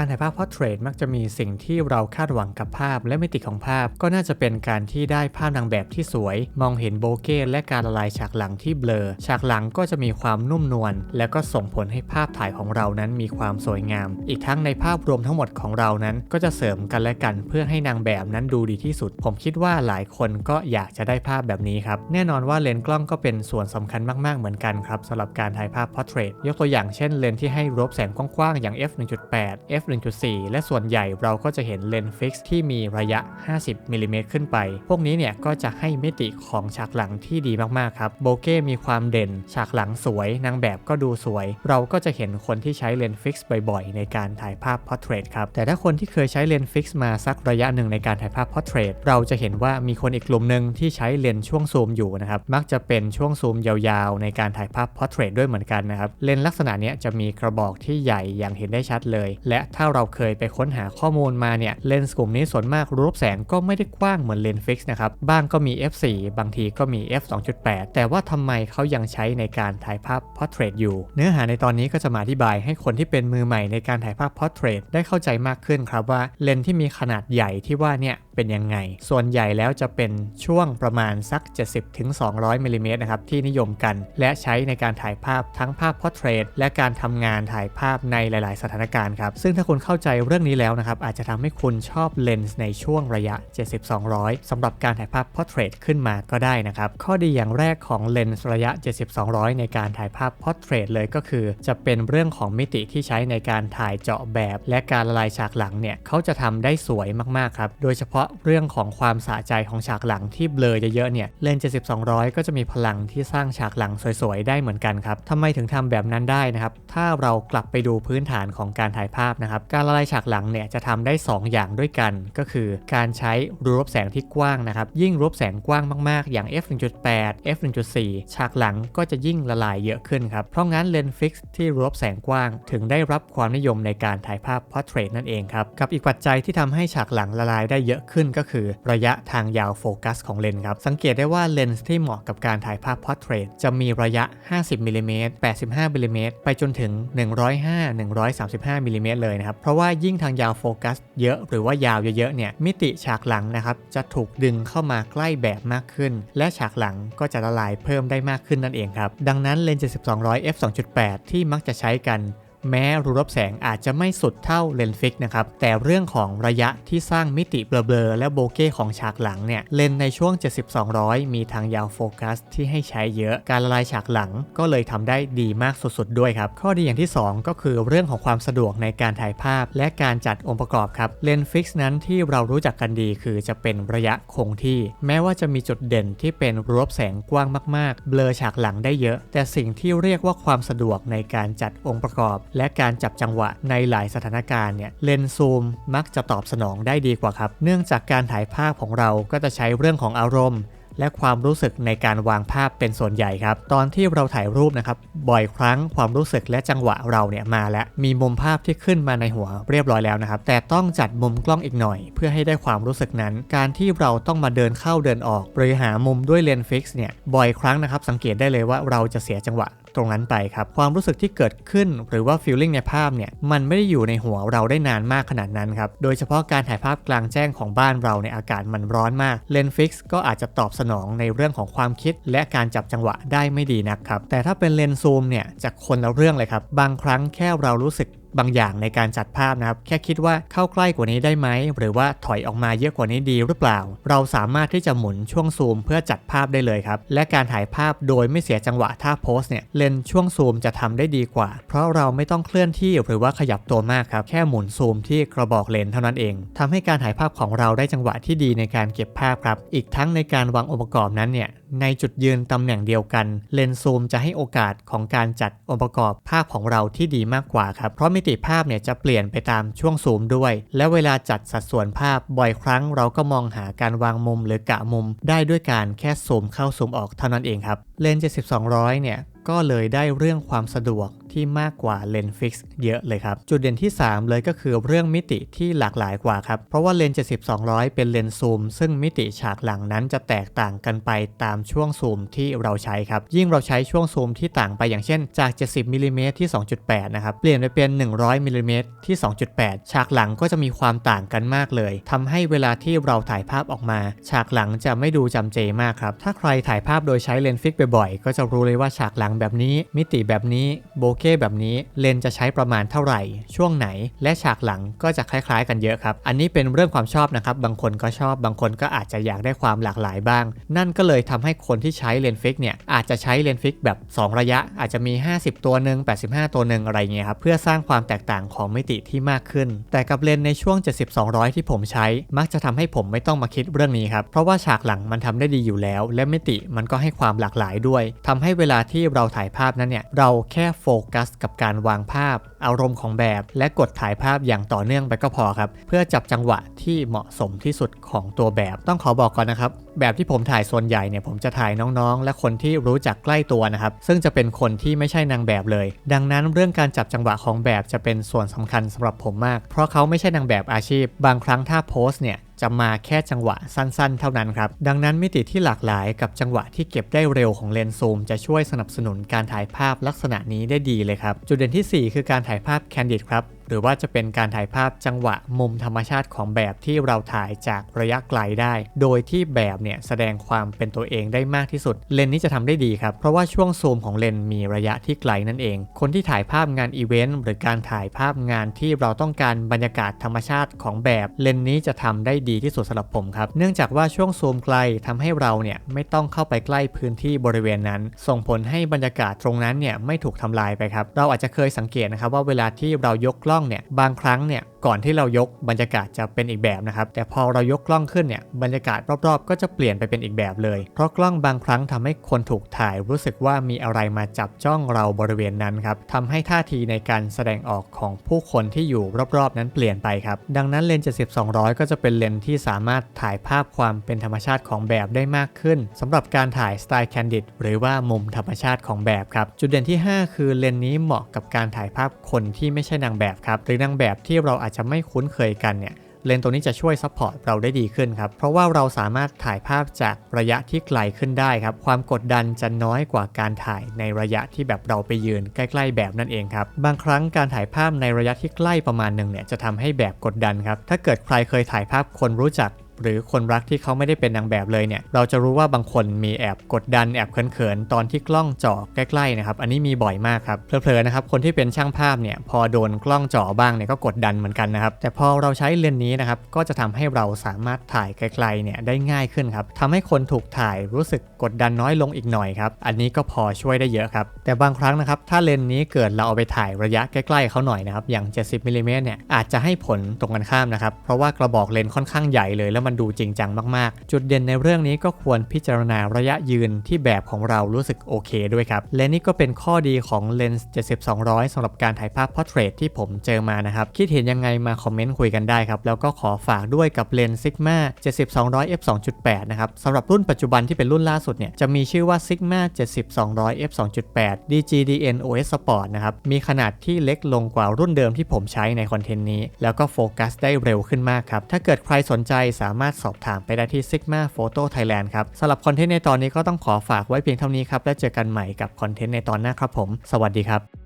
การถ่ายภาพพอร์เทรตมักจะมีสิ่งที่เราคาดหวังกับภาพและมิติของภาพ ก็น่าจะเป็นการที่ได้ภาพนางแบบที่สวย มองเห็นโบเก้และการละลายฉากหลังที่เบลอ ฉากหลังก็จะมีความนุ่มนวลและก็ส่งผลให้ภาพถ่ายของเรานั้นมีความสวยงาม อีกทั้งในภาพรวมทั้งหมดของเรานั้น ก็จะเสริมกันและกันเพื่อให้นางแบบนั้นดูดีที่สุด ผมคิดว่าหลายคนก็อยากจะได้ภาพแบบนี้ครับแน่นอนว่าเลนส์กล้องก็เป็นส่วนสำคัญมากๆเหมือนกันครับสำหรับการถ่ายภาพพอร์เทรตยกตัวอย่างเช่นเลนส์ที่ให้รบแสงกว้างๆอย่าง f 1.8 f 1.4 และส่วนใหญ่เราก็จะเห็นเลนส์ฟิกซ์ที่มีระยะ 50มิลิเมตรขึ้นไป พวกนี้เนี่ยก็จะให้มิติของฉากหลังที่ดีมากๆครับ โบเก้มีความเด่น ฉากหลังสวย นางแบบก็ดูสวย เราก็จะเห็นคนที่ใช้เลนส์ฟิกซ์บ่อยๆ ในการถ่ายภาพพอร์เทรตครับ แต่ถ้าคนที่เคยใช้เลนส์ฟิกซ์มาสักระยะหนึ่งในการถ่ายภาพพอร์เทรตเราจะเห็นว่ามีคนอีกกลุ่มหนึ่งที่ใช้เลนส์ช่วงซูมอยู่นะครับ มักจะเป็นช่วงซูมยาวๆ ในการถ่ายภาพพอร์เทรตด้วยเหมือนกันนะครับ เลนส์ลักษณะนี้จะมีกระบอกที่ใหญ่อย่างเห็นได้ชัดเลย และถ้าเราเคยไปค้นหาข้อมูลมาเนี่ยเลนส์กลุ่มนี้ส่วนมากรูปแสงก็ไม่ได้กว้างเหมือนเลนส์ฟิกซ์นะครับบ้างก็มี f4 บางทีก็มี f 2.8 แต่ว่าทำไมเขายังใช้ในการถ่ายภาพพอร์เทรตอยู่ เนื้อหาในตอนนี้ก็จะมาอธิบายให้คนที่เป็นมือใหม่ในการถ่ายภาพพอร์เทรตได้เข้าใจมากขึ้นครับว่าเลนส์ที่มีขนาดใหญ่ที่ว่าเนี่ยเป็นยังไง ส่วนใหญ่แล้วจะเป็นช่วงประมาณสัก 70-200มิลิเมตรนะครับที่นิยมกัน และใช้ในการถ่ายภาพทั้งภาพพอร์เทรตและการทำงานถ่ายภาพในหลาย ๆ สถานการณ์ครับซึ่งถ้าคุณเข้าใจเรื่องนี้แล้วนะครับ อาจจะทำให้คุณชอบเลนส์ในช่วงระยะ 70-200สำหรับการถ่ายภาพพอร์เทรตขึ้นมาก็ได้นะครับ ข้อดีอย่างแรกของเลนส์ระยะ 70-200 ในการถ่ายภาพพอร์เทรตเลยก็คือ จะเป็นเรื่องของมิติที่ใช้ในการถ่ายเจาะแบบ และการละลายฉากหลังเนี่ยเขาจะทำได้สวยมากๆครับโดยเฉพาะเรื่องของความสะใจของฉากหลังที่เบลอเยอะๆเนี่ยเลนส์70-200 ก็จะมีพลังที่สร้างฉากหลังสวยๆได้เหมือนกันครับทำไมถึงทำแบบนั้นได้นะครับถ้าเรากลับไปดูพื้นฐานของการถ่ายภาพนะครับ การละลายฉากหลังเนี่ยจะทำได้ 2 อย่างด้วยกัน ก็คือการใช้รูปแสงที่กว้างนะครับ ยิ่งรูปแสงกว้างมากๆ อย่าง f 1.8 f 1.4 ฉากหลังก็จะยิ่งละลายเยอะขึ้นครับ เพราะงั้นเลนส์ฟิกซ์ที่รูปแสงกว้างถึงได้รับความนิยมในการถ่ายภาพพอร์เทรตนั่นเองครับ กับอีกปัจจัยที่ทำให้ฉากหลังละลายได้เยอะขึ้นก็คือ ระยะทางยาวโฟกัสของเลนส์ครับ สังเกตได้ว่าเลนส์ที่เหมาะกับการถ่ายภาพพอร์เทรตจะมีระยะ 50มิลิเมตร85มิลิเมตรไปจนถึง 105-135มิลิเมตรเลยนะครับ เพราะว่ายิ่งทางยาวโฟกัสเยอะหรือว่ายาวเยอะๆเนี่ยมิติฉากหลังนะครับจะถูกดึงเข้ามาใกล้แบบมากขึ้น และฉากหลังก็จะละลายเพิ่มได้มากขึ้นนั่นเองครับดังนั้นเลนส์ 7200 f 2.8 ที่มักจะใช้กัน แม้รูรับแสงอาจจะไม่สุดเท่าเลนส์ฟิกนะครับ แต่เรื่องของระยะที่สร้างมิติเบลอๆและโบเก้ของฉากหลังเนี่ย เลนในช่วง 70-200 มีทางยาวโฟกัสที่ให้ใช้เยอะ การละลายฉากหลังก็เลยทำได้ดีมากสุดๆด้วยครับ ข้อดีอย่างที่ 2 ก็คือเรื่องของความสะดวกในการถ่ายภาพ และการจัดองค์ประกอบครับ เลนส์ฟิกนั้นที่เรารู้จักกันดีคือจะเป็นระยะคงที่ แม้ว่าจะมีจุดเด่นที่เป็นรูรับแสงกว้างมากๆ เบลอฉากหลังได้เยอะ แต่สิ่งที่เรียกว่าความสะดวกในการจัดองค์ประกอบและการจับจังหวะในหลายสถานการณ์เนี่ยเลนส์ซูมมักจะตอบสนองได้ดีกว่าครับ เนื่องจากการถ่ายภาพของเราก็จะใช้เรื่องของอารมณ์ และความรู้สึกในการวางภาพเป็นส่วนใหญ่ครับ ตอนที่เราถ่ายรูปนะครับบ่อยครั้งความรู้สึกและจังหวะเราเนี่ยมาแล้วมีมุมภาพที่ขึ้นมาในหัวเรียบร้อยแล้วนะครับ แต่ต้องจัดมุมกล้องอีกหน่อย เพื่อให้ได้ความรู้สึกนั้น การที่เราต้องมาเดินเข้าเดินออกบริหารมุมด้วยเลนส์ฟิกซ์เนี่ยบ่อยครั้งนะครับสังเกตได้เลยว่าเราจะเสียจังหวะ ตรงนั้นไปครับ ความรู้สึกที่เกิดขึ้น หรือว่าฟีลลิ่งในภาพเนี่ยมันไม่ได้อยู่ในหัวเราได้นานมากขนาดนั้นครับโดยเฉพาะการถ่ายภาพกลางแจ้งของบ้านเราในอากาศมันร้อนมากเลนส์ฟิกซ์ก็อาจจะตอบสนองในเรื่องของความคิด และการจับจังหวะได้ไม่ดีนักครับแต่ถ้าเป็นเลนส์ซูมเนี่ยจะคนละเรื่องเลยครับบางครั้งแค่เรารู้สึกบางอย่างในการจัดภาพนะครับ แค่คิดว่าเข้าใกล้กว่านี้ได้ไหม หรือว่าถอยออกมาเยอะกว่านี้ดีหรือเปล่า เราสามารถที่จะหมุนช่วงซูมเพื่อจัดภาพได้เลยครับ และการถ่ายภาพโดยไม่เสียจังหวะท่าโพสเนี่ยเลนช่วงซูมจะทำได้ดีกว่า เพราะเราไม่ต้องเคลื่อนที่หรือว่าขยับตัวมากครับ แค่หมุนซูมที่กระบอกเลนเท่านั้นเองทำให้การถ่ายภาพของเราได้จังหวะที่ดีในการเก็บภาพครับ อีกทั้งในการวางองค์ประกอบนั้นเนี่ยในจุดยืนตำแหน่งเดียวกัน เลนส์ซูมจะให้โอกาสของการจัดองค์ประกอบภาพของเราที่ดีมากกว่าครับ เพราะมิติภาพเนี่ยจะเปลี่ยนไปตามช่วงซูมด้วย และเวลาจัดสัดส่วนภาพบ่อยครั้งเราก็มองหาการวางมุมหรือกะมุม ได้ด้วยการแค่ซูมเข้าซูมออกเท่านั้นเองครับ เลนส์ 7200 เนี่ยก็เลยได้เรื่องความสะดวก ที่มากกว่าเลนส์ฟิกซ์เยอะเลยครับ จุดเด่นที่ 3 เลยก็คือเรื่องมิติที่หลากหลายกว่าครับ เพราะว่าเลนส์70-200 เป็นเลนส์ซูม ซึ่งมิติฉากหลังนั้นจะแตกต่างกันไปตามช่วงซูมที่เราใช้ครับ ยิ่งเราใช้ช่วงซูมที่ต่างไปอย่างเช่น จาก 70มิลลิเมตรที่ 2.8 นะครับ เปลี่ยนไปเป็น 100มิลลิเมตรที่ 2.8 ฉากหลังก็จะมีความต่างกันมากเลยทำให้เวลาที่เราถ่ายภาพออกมา ฉากหลังจะไม่ดูจำเจมากครับ ถ้าใครถ่ายภาพโดยใช้เลนส์ฟิกบ่อยๆ ก็จะรู้เลยว่าฉากหลังแบบนี้ มิติแบบนี้โบเก้แบบนี้เลนจะใช้ประมาณเท่าไหร่ ช่วงไหน และฉากหลังก็จะคล้าย ๆ กันเยอะครับ อันนี้เป็นเรื่องความชอบนะครับ บางคนก็ชอบ บางคนก็อาจจะอยากได้ความหลากหลายบ้าง นั่นก็เลยทำให้คนที่ใช้เลนฟิกเนี่ยอาจจะใช้เลนฟิกแบบ 2 ระยะ อาจจะมี 50 ตัวหนึ่ง85 ตัวหนึ่งอะไรเงี้ยครับเพื่อสร้างความแตกต่างของมิติที่มากขึ้น แต่กับเลนในช่วง 70-200 ที่ผมใช้ มักจะทำให้ผมไม่ต้องมาคิดเรื่องนี้ครับเพราะว่าฉากหลังมันทำได้ดีอยู่แล้ว และมิติมันก็ให้ความหลากหลายด้วยทำให้เวลาที่เราถ่ายภาพนั้นเนี่ยเราแค่โฟกัสกับการวางภาพอารมณ์ของแบบ และกดถ่ายภาพอย่างต่อเนื่องไปก็พอครับ เพื่อจับจังหวะที่เหมาะสมที่สุดของตัวแบบ ต้องขอบอกก่อนนะครับ แบบที่ผมถ่ายส่วนใหญ่เนี่ยผมจะถ่ายน้องๆ และคนที่รู้จักใกล้ตัวนะครับ ซึ่งจะเป็นคนที่ไม่ใช่นางแบบเลย ดังนั้นเรื่องการจับจังหวะของแบบจะเป็นส่วนสำคัญสำหรับผมมาก เพราะเขาไม่ใช่นางแบบอาชีพ บางครั้งถ้าโพสเนี่ยจะมาแค่จังหวะสั้นๆ เท่านั้นครับ ดังนั้นมิติที่หลากหลายกับจังหวะที่เก็บได้เร็วของเลนส์ซูม จะช่วยสนับสนุนการถ่ายภาพลักษณะนี้ได้ดีเลยครับ จุดเด่นที่ 4 คือการถ่ายภาพแคนดิดครับ หรือว่าจะเป็นการถ่ายภาพจังหวะมุมธรรมชาติของแบบที่เราถ่ายจากระยะไกลได้ โดยที่แบบเนี่ยแสดงความเป็นตัวเองได้มากที่สุด เลนส์นี้จะทำได้ดีครับ เพราะว่าช่วงซูมของเลนส์มีระยะที่ไกลนั่นเอง คนที่ถ่ายภาพงานอีเวนต์หรือการถ่ายภาพงานที่เราต้องการบรรยากาศธรรมชาติของแบบเลนส์นี้จะทำได้ดีที่สุดสำหรับผมครับ เนื่องจากว่าช่วงซูมไกลทำให้เราเนี่ยไม่ต้องเข้าไปใกล้พื้นที่บริเวณนั้น ส่งผลให้บรรยากาศตรงนั้นเนี่ยไม่ถูกทำลายไปครับ เราอาจจะเคยสังเกตนะครับว่าเวลาที่เรายกกล้ององเนี่ยบางครั้งเนี่ยก่อนที่เรายกบรรยากาศจะเป็นอีกแบบนะครับ แต่พอเรายกกล้องขึ้นเนี่ยบรรยากาศรอบๆ ก็จะเปลี่ยนไปเป็นอีกแบบเลย เพราะกล้องบางครั้งทำให้คนถูกถ่ายรู้สึกว่ามีอะไรมาจับจ้องเราบริเวณนั้นครับทำให้ท่าทีในการแสดงออกของผู้คนที่อยู่รอบๆ นั้นเปลี่ยนไปครับ ดังนั้นเลนส์70-200 ก็จะเป็นเลนส์ที่สามารถถ่ายภาพความเป็นธรรมชาติของแบบได้มากขึ้นสำหรับการถ่ายสไตล์แคนดิดหรือว่ามุมธรรมชาติของแบบครับ จุดเด่นที่ 5 คือเลนส์นี้เหมาะกับการถ่ายภาพคนที่ไม่ใช่นางแบบครับหรือนางแบบที่เราอาจจะไม่คุ้นเคยกันเนี่ยเลนส์ตัวนี้จะช่วยซัพพอร์ตเราได้ดีขึ้นครับ เพราะว่าเราสามารถถ่ายภาพจากระยะที่ไกลขึ้นได้ครับ ความกดดันจะน้อยกว่าการถ่ายในระยะที่แบบเราไปยืนใกล้ ๆ แบบนั่นเองครับ บางครั้งการถ่ายภาพในระยะที่ใกล้ประมาณหนึ่งเนี่ยจะทำให้แบบกดดันครับ ถ้าเกิดใครเคยถ่ายภาพคนรู้จัก หรือคนรักที่เขาไม่ได้เป็นนางแบบเลยเนี่ย เราจะรู้ว่าบางคนมีแอบกดดันแอบเขินๆตอนที่กล้องจ่อใกล้ๆนะครับ อันนี้มีบ่อยมากครับเพลอๆนะครับ คนที่เป็นช่างภาพเนี่ยพอโดนกล้องจ่อบ้างเนี่ยก็กดดันเหมือนกันนะครับ แต่พอเราใช้เลนส์นี้นะครับ ก็จะทำให้เราสามารถถ่ายไกลๆเนี่ยได้ง่ายขึ้นครับทำให้คนถูกถ่ายรู้สึกกดดันน้อยลงอีกหน่อยครับ อันนี้ก็พอช่วยได้เยอะครับ แต่บางครั้งนะครับถ้าเลนส์นี้เกิดเราเอาไปถ่ายระยะใกล้ๆเขาหน่อยนะครับอย่าง 70มิลลิเมตรเนี่ยอาจจะให้ผลตรงกันข้ามนะครับเพราะว่ากระบอกเลนส์ค่อนข้างใหญ่เลยแล้วมันดูจริงจังมากๆ จุดเด่นในเรื่องนี้ก็ควรพิจารณาระยะยืนที่แบบของเรารู้สึกโอเคด้วยครับ และนี่ก็เป็นข้อดีของเลนส์ 70-200 สำหรับการถ่ายภาพ Portrait ที่ผมเจอมานะครับ คิดเห็นยังไงมาคอมเมนต์คุยกันได้ครับ แล้วก็ขอฝากด้วยกับเลนส์ Sigma 70-200 f 2.8นะครับสำหรับรุ่นปัจจุบันที่เป็นรุ่นล่าสุดเนี่ยจะมีชื่อว่า Sigma 70-200 f 2.8 DGDN OS Sport นะครับมีขนาดที่เล็กลงกว่ารุ่นเดิมที่ผมใช้ในคอนเทนต์นี้ แล้วก็โฟกัสได้เร็วขึ้นมากครับถ้าเกิดใครสนใจสามารถสอบถามไปได้ที่ Sigma Photo Thailand ครับสำหรับคอนเทนต์ในตอนนี้ก็ต้องขอฝากไว้เพียงเท่านี้ครับ แล้วเจอกันใหม่กับคอนเทนต์ในตอนหน้าครับผม สวัสดีครับ